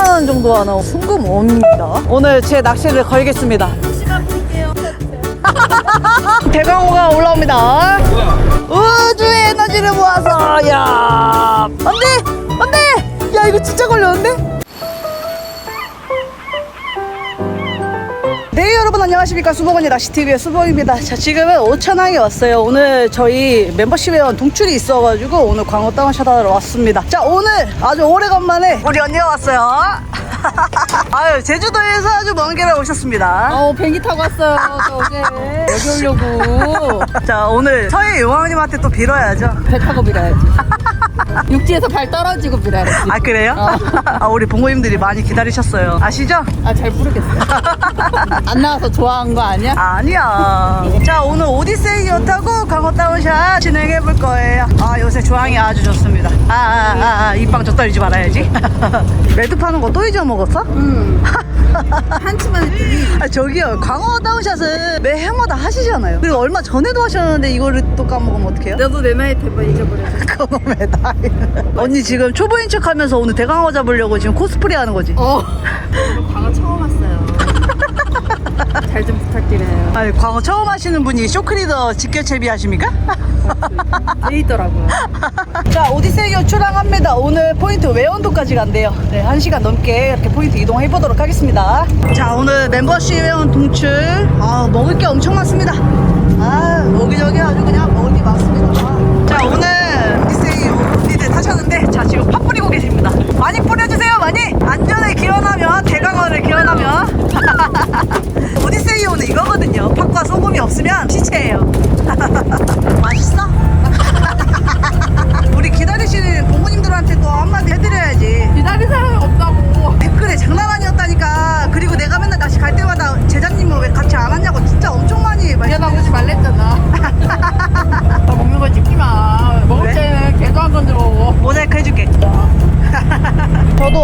10만원 정도 하는 순금어입니다. 오늘 제 낚시를 걸겠습니다. 대강호가 올라옵니다. 우주의 에너지를 모아서, 야. 안 돼! 안 돼! 야, 이거 진짜 걸렸는데? 네 여러분 안녕하십니까. 수복원이 낚시TV의 수복입니다. 자 지금은 오천항에 왔어요. 오늘 저희 멤버십 회원 동출이 있어가지고 오늘 광어 다운샷 하러 왔습니다. 자 오늘 아주 오래간만에 우리 언니가 왔어요. 아유 제주도에서 아주 먼 길을 오셨습니다. 어 비행기 타고 왔어요. 저 어제 여기 오려고. 자 오늘 서해 용왕님한테 또 빌어야죠. 배 타고 밀어야지. 육지에서 발 떨어지고 밀어야지. 아 그래요? 어. 아 우리 봉고님들이 많이 기다리셨어요 아시죠? 아 잘 모르겠어요. 안 나와서 좋아한 거 아니야? 아니야. 자, 오늘 오디세이 타고 강호 다운샷 진행해 볼 거예요. 아, 요새 조항이 아주 좋습니다. 아, 아, 아, 아 입방 저 떨리지 말아야지. 레드 파는 거또 잊어먹었어? 응. 한치만 했더니 아, 저기요. 강호 다운샷은 매 해마다 하시잖아요. 그리고 얼마 전에도 하셨는데 이거를 또 까먹으면 어떡해요? 나도 내 나이 대박 잊어버렸어. 그놈의 나이. 언니 지금 초보인 척 하면서 오늘 대강어 잡으려고 지금 코스프레 하는 거지? 어. 광어 처음 왔어요. 잘 좀 부탁드려요. 아니, 광어 처음 하시는 분이 쇼크리더 직결채비 하십니까? 레이더라고요. 자 오디세이어 출항합니다 오늘 포인트 외원도까지 간대요 네 1시간 넘게 이렇게 포인트 이동해 보도록 하겠습니다 자 오늘 멤버십 회원 동출 아 먹을 게 엄청 많습니다 아 여기저기 아주 그냥 먹을 게 많습니다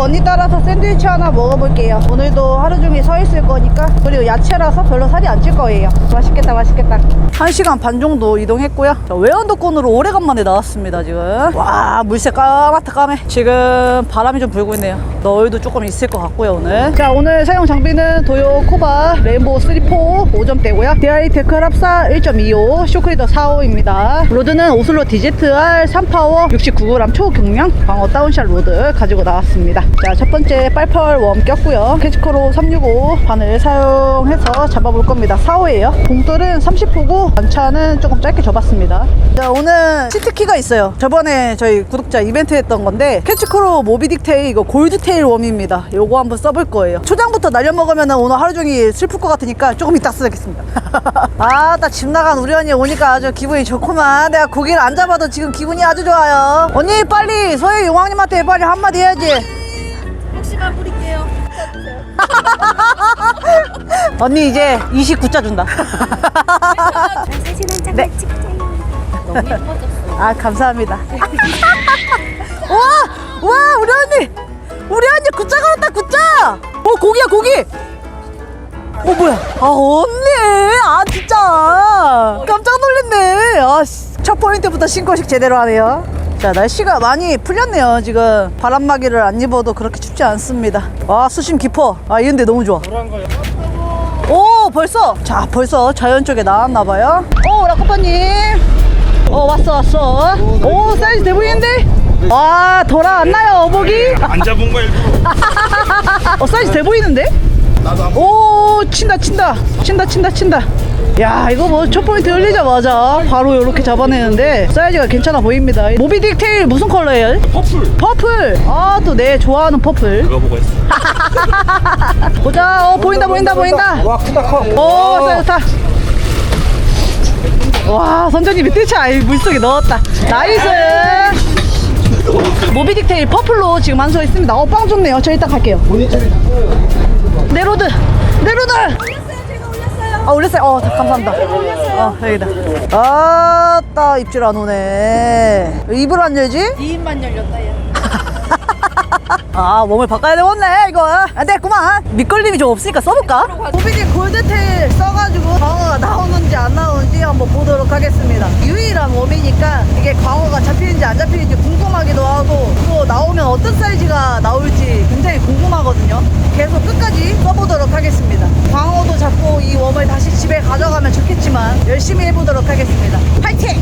언니 따라서 샌드위치 하나 먹어볼게요. 오늘도 하루 종일 서 있을 거니까. 그리고 야채라서 별로 살이 안 찔 거예요. 맛있겠다 맛있겠다. 1시간 반 정도 이동했고요. 자, 외연도권으로 오래간만에 나왔습니다 지금. 와 물새 까맣다 까매. 지금 바람이 좀 불고 있네요. 너울도 조금 있을 것 같고요 오늘. 자 오늘 사용 장비는 도요 코바 레인보우 3포 5점대고요. DI 테클 합사 1.25 쇼크리더 4호입니다. 로드는 오슬로 DZR 3파워 69g 초경량 광어 다운샷 로드 가지고 나왔습니다 자 첫 번째 빨펄 웜 꼈고요. 캐치커로 365 바늘 사용해서 잡아볼 겁니다. 4호예요. 봉돌은 30호고 반차는 조금 짧게 접었습니다. 자 오늘 시트키가 있어요. 저번에 저희 구독자 이벤트 했던 건데 캐치커로 모비딕 테일 이거 골드 테일 웜입니다. 요거 한번 써볼 거예요. 초장부터 날려먹으면 오늘 하루 종일 슬플 것 같으니까 조금 이따 쓰겠습니다. 아 나 집 나간 우리 언니 오니까 아주 기분이 좋구만. 내가 고기를 안 잡아도 지금 기분이 아주 좋아요. 언니 빨리 서해 용왕님한테 빨리 한마디 해야지. 혹 시만 뿌릴게요. 언니 이제 29자 준다 사진 한 장만 네. 찍자요. 너무 예뻐졌어. 아 감사합니다 와! 와 우리 언니 우리 언니 굿자 걸었다 굿자 어 고기야 고기 어 뭐야 아 언니 아 진짜 깜짝 놀랐네 아첫 포인트부터 신고식 제대로 하네요 자 날씨가 많이 풀렸네요. 지금 바람막이를 안 입어도 그렇게 춥지 않습니다. 와 수심 깊어. 아 이런데 너무 좋아. 오 벌써? 자 벌써 자연 쪽에 나왔나봐요. 오 라코파님. 어 왔어 왔어. 오 사이즈 돼 보이는데? 와 돌아왔나요 어복이? 안 잡은 거 일부러. 어 사이즈 돼 보이는데? 나도 한오 친다 친다. 친다 친다 친다 야 이거 뭐 첫 포인트 열리자마자 바로 이렇게 잡아내는데 사이즈가 괜찮아 보입니다. 모비딕 테일 무슨 컬러예요? 퍼플. 퍼플. 아 또 내 좋아하는 퍼플. 그거 보고 했어. 보자. 어 보인다 보인다 보인다. 와 크다 커. 오 좋다 좋다. 와 선장님이 이 물속에 넣었다. 나이스. 모비딕 테일 퍼플로 지금 완성 했습니다. 어빵 좋네요. 저 일단 갈게요. 네로드. 네로드 아 올렸어요. 어 감사합니다. 어 여기다. 아따 입질 안 오네. 입을 안 열지? 2인만 열렸다 얘. 아 몸을 바꿔야 되겠네 이거. 안 됐구만. 밑걸림이 좀 없으니까 써볼까? 모비디 골드테일 써가지고 광어가 나오는지 안 나오는지 한번 보도록 하겠습니다. 유일한 몸이니까 이게 광어가 잡히는지 안 잡히는지 궁금하기도 하고 어떤 사이즈가 나올지 굉장히 궁금하거든요. 계속 끝까지 써보도록 하겠습니다. 광어도 잡고 이 웜을 다시 집에 가져가면 좋겠지만 열심히 해보도록 하겠습니다. 파이팅!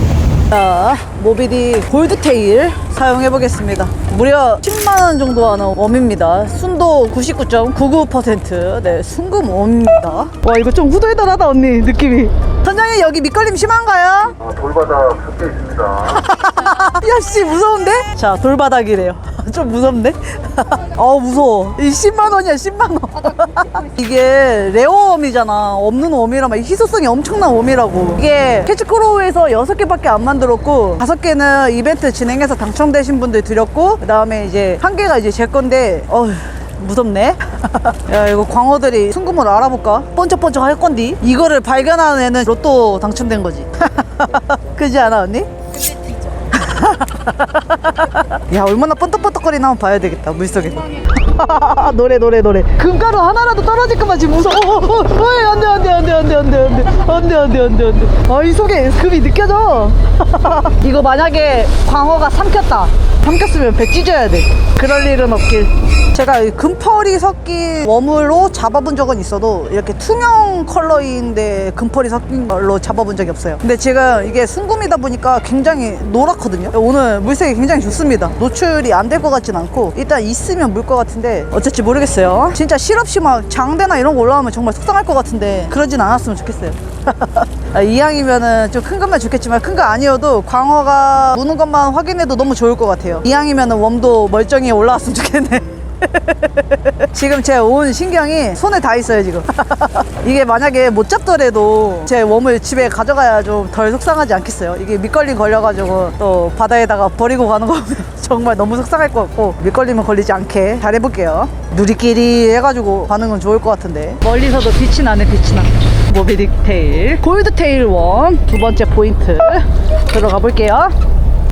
자, 모비디 골드테일 사용해보겠습니다. 무려 10만원 정도 하는 웜입니다. 순도 99.99%. 네, 순금 웜입니다. 와, 이거 좀 후덜덜하다, 언니, 느낌이. 선장님, 여기 밑걸림 심한가요? 아, 돌바닥 섞여 있습니다. 야, 씨, 무서운데? 자, 돌바닥이래요. 좀 무섭네 어 무서워 이 10만 원이야 10만 원 이게 레어 웜이잖아 없는 웜이라 막 희소성이 엄청난 웜이라고 이게 캐치크로우에서 6개밖에 안 만들었고 5개는 이벤트 진행해서 당첨되신 분들 드렸고 그 다음에 이제 한 개가 이제 제 건데 어휴 무섭네. 야, 이거 광어들이 순금을 알아볼까? 번쩍번쩍 할 건디? 이거를 발견하는 애는 로또 당첨된 거지. 그지 않아, 언니? 야 얼마나 번떡번떡거리나 한번 봐야 되겠다 물속에서. 노래 노래 노래. 금가루 하나라도 떨어질까봐 지금 무서워. 어, 어, 어, 안돼 안돼 안돼 안돼 안돼 안돼. 안돼 안돼 안돼 안돼. 아이 속에 금이 느껴져. 이거 만약에 광어가 삼켰다. 삼켰으면 배 찢어야 돼. 그럴 일은 없길. 제가 이 금펄이 섞인 웜으로 잡아본 적은 있어도 이렇게 투명 컬러인데 금펄이 섞인 걸로 잡아본 적이 없어요. 근데 지금 이게 순금이다 보니까 굉장히 노랗거든요. 오늘 물색이 굉장히 좋습니다. 노출이 안 될 것 같진 않고 일단 있으면 물 것 같은데 어쩔지 모르겠어요. 진짜 실없이 막 장대나 이런 거 올라오면 정말 속상할 것 같은데 그러진 않았으면 좋겠어요. 아, 이왕이면은 좀 큰 것만 좋겠지만 큰 거 아니어도 광어가 무는 것만 확인해도 너무 좋을 것 같아요. 이왕이면은 웜도 멀쩡히 올라왔으면 좋겠네 지금 제 온 신경이 손에 다 있어요 지금. 이게 만약에 못 잡더라도 제 웜을 집에 가져가야 좀 덜 속상하지 않겠어요? 이게 밑걸림 걸려가지고 또 바다에다가 버리고 가는 거 정말 너무 속상할 것 같고 밑걸림은 걸리지 않게 잘 해볼게요. 누리끼리 해가지고 가는 건 좋을 것 같은데. 멀리서도 빛이 나네 빛이 나. 모비딕 테일. 골드 테일 웜 두 번째 포인트. 들어가 볼게요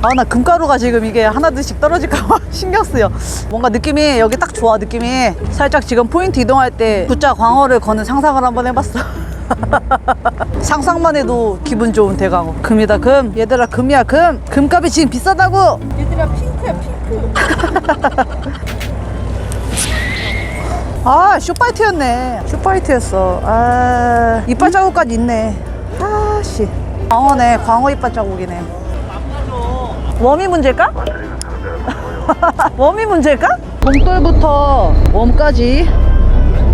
아 나 금가루가 지금 이게 하나둘씩 떨어질까봐 신경 쓰여. 뭔가 느낌이 여기 딱 좋아 느낌이. 살짝 지금 포인트 이동할 때 굿자 광어를 거는 상상을 한번 해봤어. 상상만 해도 기분 좋은 대광어. 금이다 금. 얘들아 금이야 금. 금값이 지금 비싸다고. 얘들아 핑크야 핑크. 아 쇼파이트였네. 쇼파이트였어. 아 이빨 자국까지 있네. 아씨. 광어네 광어 이빨 자국이네 웜이 문제일까? 웜이 문제일까? 봄돌부터 웜까지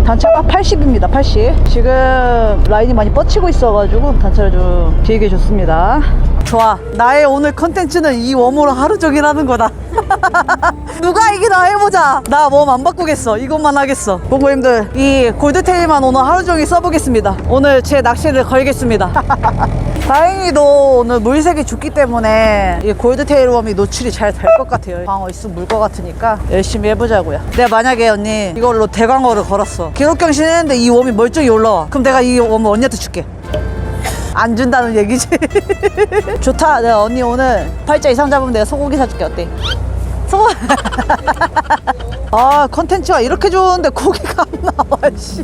단차가 80입니다 80 지금 라인이 많이 뻗치고 있어가지고 단차를 좀 길게 줬습니다. 좋아. 나의 오늘 컨텐츠는 이 웜으로 하루 종일 하는 거다. 누가 이기나 해보자. 나 웜 안 바꾸겠어. 이것만 하겠어. 공고님들 이 골드테일만 오늘 하루 종일 써보겠습니다. 오늘 제 낚시를 걸겠습니다 다행히도 오늘 물색이 좋기 때문에 이 골드테일 웜이 노출이 잘 될 것 같아요. 광어 있으면 물 것 같으니까 열심히 해보자고요. 내가 만약에 언니 이걸로 대광어를 걸었어. 기록경신 했는데 이 웜이 멀쩡히 올라와. 그럼 내가 이 웜을 언니한테 줄게. 안 준다는 얘기지. 좋다. 내가 언니 오늘 팔자 이상 잡으면 내가 소고기 사줄게. 어때? 소고기 아 컨텐츠가 이렇게 좋은데 고기가 안 나와 씨.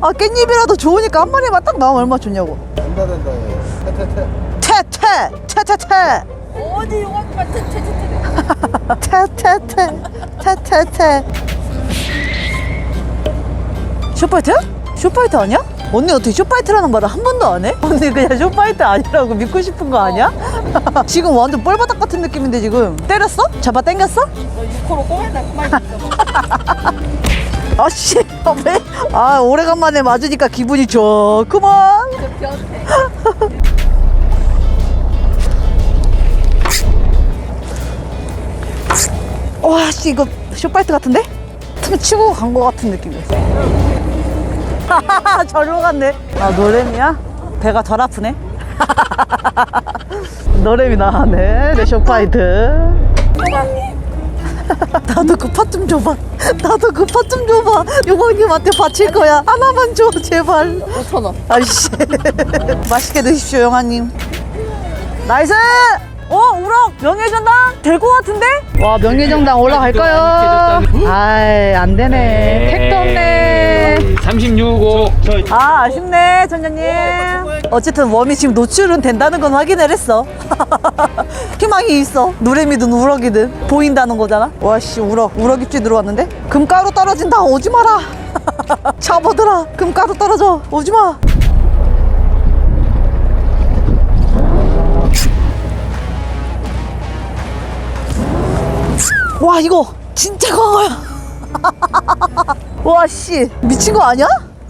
아 깻잎이라도 좋으니까 한 마리만 딱 나오면 얼마 나 좋냐고. 된다 된다. 태태태. 태태 태태태 어디 용왕만 퇴퇴퇴. 태태태 태태태 쇼파이트? 쇼파이트 아니야? 언니 어떻게 쇼파이트라는 말을 한 번도 안 해? 언니 그냥 쇼파이트 아니라고 믿고 싶은 거 아니야? 지금 완전 뻘바닥 같은 느낌인데 지금 때렸어? 잡아 당겼어? 너 육호로 꼬맨다 그만 있어. 아씨 왜? 아 오래간만에 맞으니까 기분이 좋구만 변태. 와 씨 이거 쇼파이트 같은데? 틈 치고 간거 같은 느낌이었어. 저리로 갔네. 아 노래미야? 배가 덜 아프네? 노래미 나네 내 쇼파이트. 나도 그 팥 좀 줘봐. 나도 그 팥 좀 줘봐. 요광님한테 바칠 거야. 하나만 줘 제발. 5천 원. 아이씨. 맛있게 드십시오 영아님. 나이스 어 우럭 명예전당 될 것 같은데? 와 명예전당 올라갈까요? 아이 안 되네. 택도 없네. 36호. 아 아쉽네 전장님. 어쨌든 웜이 지금 노출은 된다는 건 확인을 했어. 희망이 있어. 노래미든 우럭이든 보인다는 거잖아. 와씨 우럭. 우럭 입질 들어왔는데? 금가루 떨어진다. 오지 마라. 잡아들아 금가루 떨어져. 오지 마 와 이거 진짜 광어야. 와 씨. 미친 거 아니야?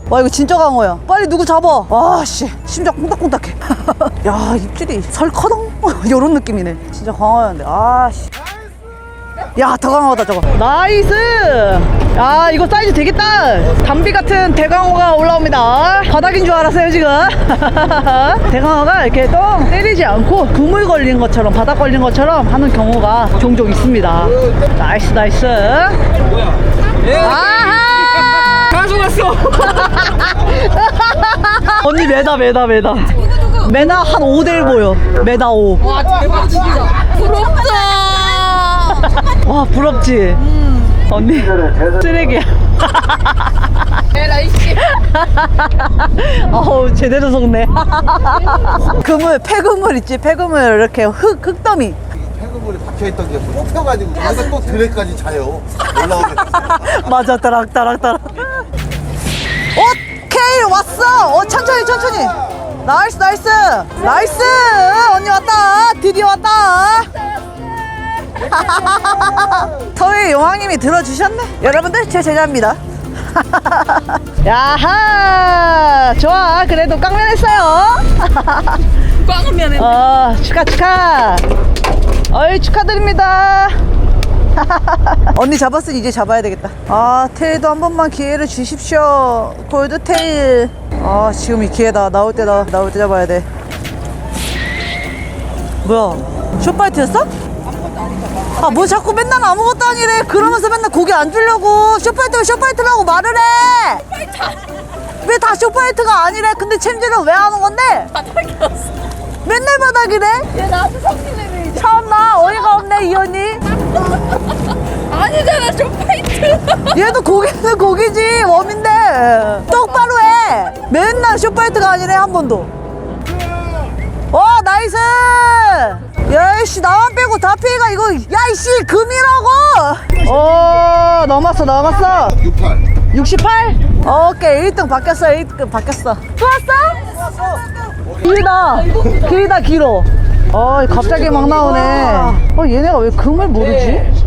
와 이거 진짜 광어야. 빨리 누구 잡아. 와씨. 심장 콩닥콩닥해. 야 입질이 설커덩? 요런 느낌이네. 진짜 광어였는데. 아씨 야, 더 강하다 저거. 나이스! 야, 이거 사이즈 되겠다. 담비 같은 대강어가 올라옵니다. 바닥인 줄 알았어요, 지금. 대강어가 이렇게 똥 때리지 않고 그물 걸린 것처럼, 바닥 걸린 것처럼 하는 경우가 종종 있습니다. 나이스, 나이스. 아하! 가수 갔어. 언니 매다, 매다, 매다. 매나 한 5대1 보여. 매다 5. 와 대박 진짜. 부럽다. 와, 부럽지? 언니, 쓰레기야. 에라 이씨. 어우 제대로 속네. 그물 폐그물 있지? 폐그물 이렇게 흙 흙더미. 폐그물이 박혀있던 게 뽑혀가지고 거기서 또 드레까지 자요. 올라오면. 맞아 따락 따락 따락. 오케이 왔어! 어 천천히 천천히. 나이스 나이스. 나이스! 언니 왔다. 드디어 왔다 서해 용왕님이 들어주셨네 여러분들 제 제자입니다 야하 좋아 그래도 깡면 했어요 꽝하면 어, 축하, 축하. 어이, 축하드립니다. 언니 잡았으니 이제 잡아야 되겠다. 아, 테일도 한 번만 기회를 주십시오. 골드 테일. 아, 지금 이 기회다. 나올 때, 나, 나올 때 잡아야 돼. 뭐야? 쇼파이트였어? 아, 뭐 자꾸 맨날 아무것도 아니래. 그러면서 맨날 고기 안 주려고. 쇼파이트면 쇼파이트라고 말을 해. 왜 다 쇼파이트가 아니래? 근데 챔질은 왜 하는 건데? 맨날 바닥이래? 얘 나한테 성질내네. 참나 어이가 없네 이 언니 아니잖아 좀 파이트. 얘도 고기는 고기지 웜인데 똑바로 해 맨날 쇼파이트가 아니래 한 번도 와 나이스 야이씨 나만 빼고 다 피해가 이거 야이씨 금이라고! 오 넘었어 넘었어. 68 68? 오케이 1등 바뀌었어 1등 바뀌었어. 또 왔어? 길다 길다 길어. 아 갑자기 막 나오네. 어 얘네가 왜 금을 모르지?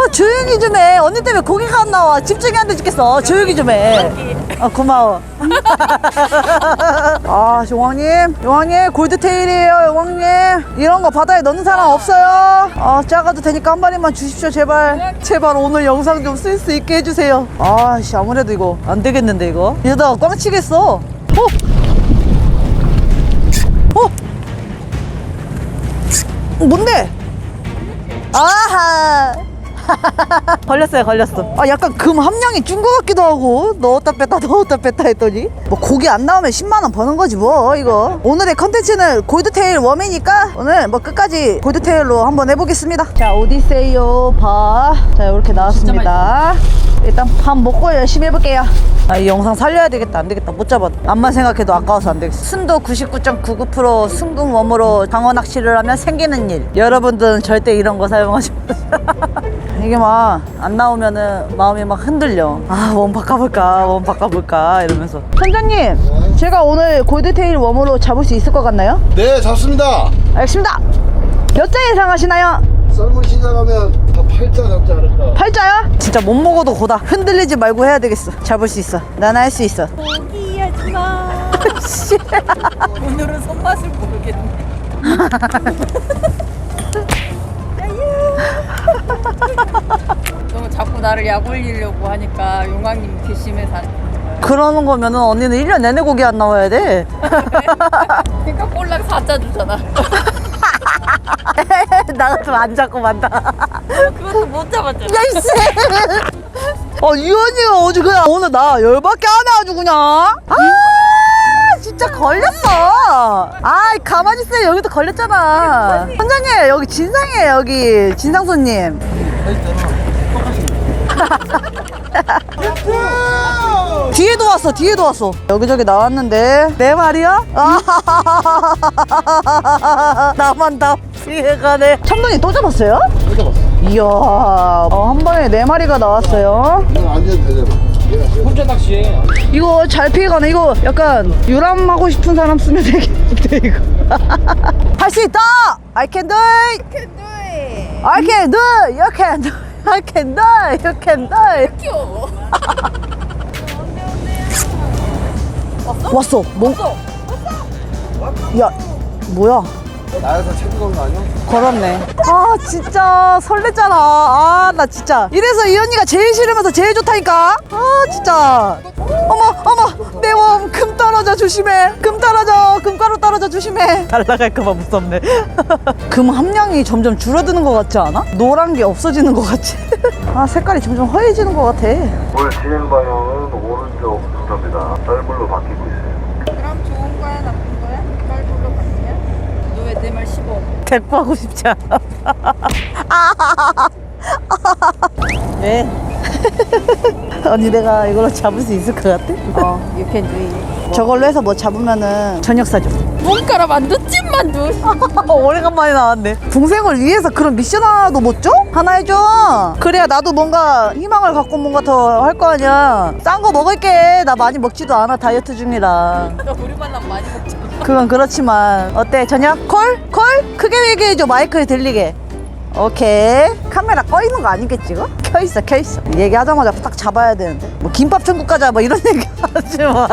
어 조용히 좀 해. 언니 때문에 고기가 안 나와. 집중이 안 돼 죽겠어. 조용히 좀해. 아 고마워. 아 용왕님. 용왕님 골드테일이에요 용왕님. 이런 거 바다에 넣는 사람 없어요. 아 작아도 되니까 한 마리만 주십시오 제발. 제발 오늘 영상 좀 쓸 수 있게 해주세요. 아씨 아무래도 이거 안 되겠는데 이거? 이러다가 꽝 치겠어. 어? 어? 뭔데? 아하 걸렸어요 걸렸어. 아 약간 금 함량이 준 것 같기도 하고. 넣었다 뺐다 넣었다 뺐다 했더니. 뭐 고기 안 나오면 10만원 버는 거지 뭐 이거. 오늘의 컨텐츠는 골드테일 웜이니까 오늘 뭐 끝까지 골드테일로 한번 해보겠습니다. 자 오디세이요? 바자 이렇게 나왔습니다 일단 밥 먹고 열심히 해볼게요. 아, 이 영상 살려야 되겠다. 안 되겠다. 못 잡아. 암만 생각해도 아까워서 안 되겠어. 순도 99.99% 순금 웜으로 장어 낚시를 하면 생기는 일. 여러분들은 절대 이런 거 사용하지 마세요. 이게 막 안 나오면은 마음이 막 흔들려. 아원 바꿔볼까? 원 바꿔볼까? 이러면서. 선장님 제가 오늘 골드테일 웜으로 잡을 수 있을 것 같나요? 네 잡습니다. 알겠습니다. 몇자 예상하시나요? 썰물 시작하면 다 팔자 잡지 않을까 팔자요? 진짜 못 먹어도 고다 흔들리지 말고 해야 되겠어 잡을 수 있어 난 할 수 있어 포기하지 마. 씨. 오늘은 손맛을 모르겠네. 너무 자꾸 나를 약 올리려고 하니까 용왕님 괘씸해서 안- 그러는 거면은 언니는 1년 내내 고기 안 나와야 돼 그러니까 꼴랑 사자 주잖아. 나 같으면 안 잡고 만다 그것도 못 잡았잖아. 야 이씨. 어, 이 언니가 어제 그냥 오늘 나 열받게 하네 아주 그냥. 아 진짜 걸렸어. 아 가만히 있어요 여기도 걸렸잖아. 선장님 여기 진상이에요 여기. 진상 손님 뒤에도 왔어 뒤에도 왔어 여기저기 나왔는데 내 말이야? 아, 나만 다 피해가네 참돈이 또 잡았어요? 또 잡았어 이야 어, 한 번에 네 마리가 나왔어요 이건 완전 되잖아 얘가 혼자 낚시해. 이거 잘 피해가네 이거 약간 유람하고 싶은 사람 쓰면 되겠는데 이거 할 수 있다 I can do it I can do it. You can do it. I can do it. You can do it. 귀여워. 왔어. 뭐? 야, 뭐야? 나여서 챙겨온 거 아니야? 걸었네. 아, 진짜 설렜잖아. 아, 나 진짜. 이래서 이 언니가 제일 싫으면서 제일 좋다니까. 아, 진짜. 어머, 어머, 내몸금 떨어져 조심해. 금 떨어져. 금가루 떨어져 조심해. 날라갈까봐 무섭네. 금 함량이 점점 줄어드는 것 같지 않아? 노란 게 없어지는 것 같지? 아, 색깔이 점점 허해지는 것 같아. 물 진행 방향은 오른쪽 순서입니다. 썰물로 바뀌고 있어요. 그럼 좋은 거야 나쁜 거야? 빨불로 바뀌면? 너왜 내 말 씹어? 대꾸하고 싶지 않아. 왜? 언니 내가 이걸로 잡을 수 있을 것 같아? 어, you can do it. 저걸로 해서 뭐 잡으면은 저녁 사줘. 몸가라 만두 찐만두. 오래간만에 나왔네. 동생을 위해서 그런 미션 하나도 못 줘? 하나 해줘. 그래야 나도 뭔가 희망을 갖고 뭔가 더 할 거 아니야. 싼 거 먹을게. 나 많이 먹지도 않아. 다이어트 중이라. 너 우리 만나면 많이 먹자. 그건 그렇지만 어때 저녁 콜? 콜? 크게 얘기해줘 마이크에 들리게 오케이. 카메라 꺼 있는 거 아니겠지 이거? 켜 있어 켜 있어. 얘기하자마자 딱 잡아야 되는데. 뭐 김밥 천국 가자 뭐 이런 얘기 하지 마.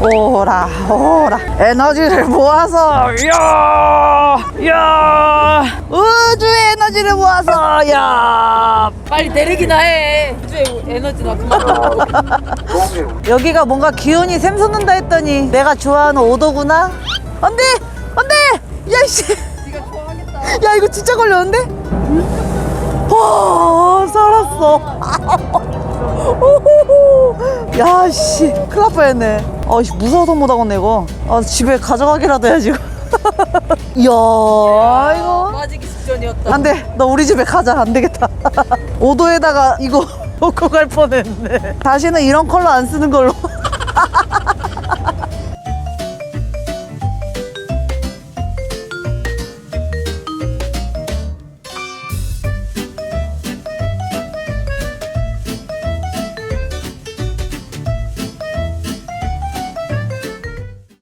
오라 오라. 에너지를 모아서. 야 야. 우주의 에너지를 모아서. 야. 빨리 내리기나 해. 이제 에너지 나 여기가 뭔가 기운이 샘솟는다 했더니 내가 좋아하는 오도구나? 안돼 안돼 야씨. 야 이거 진짜 걸렸는데? 와 살았어. 야씨 큰일 날 뻔했네. 아씨 무서워서 못 하겠네 이거. 아 집에 가져가기라도 해야지 이거. 이야 이거. 빠지기 직전이었다. 안돼. 너 우리 집에 가자. 안 되겠다. 오도에다가 이거 놓고 갈 뻔했네. 다시는 이런 컬러 안 쓰는 걸로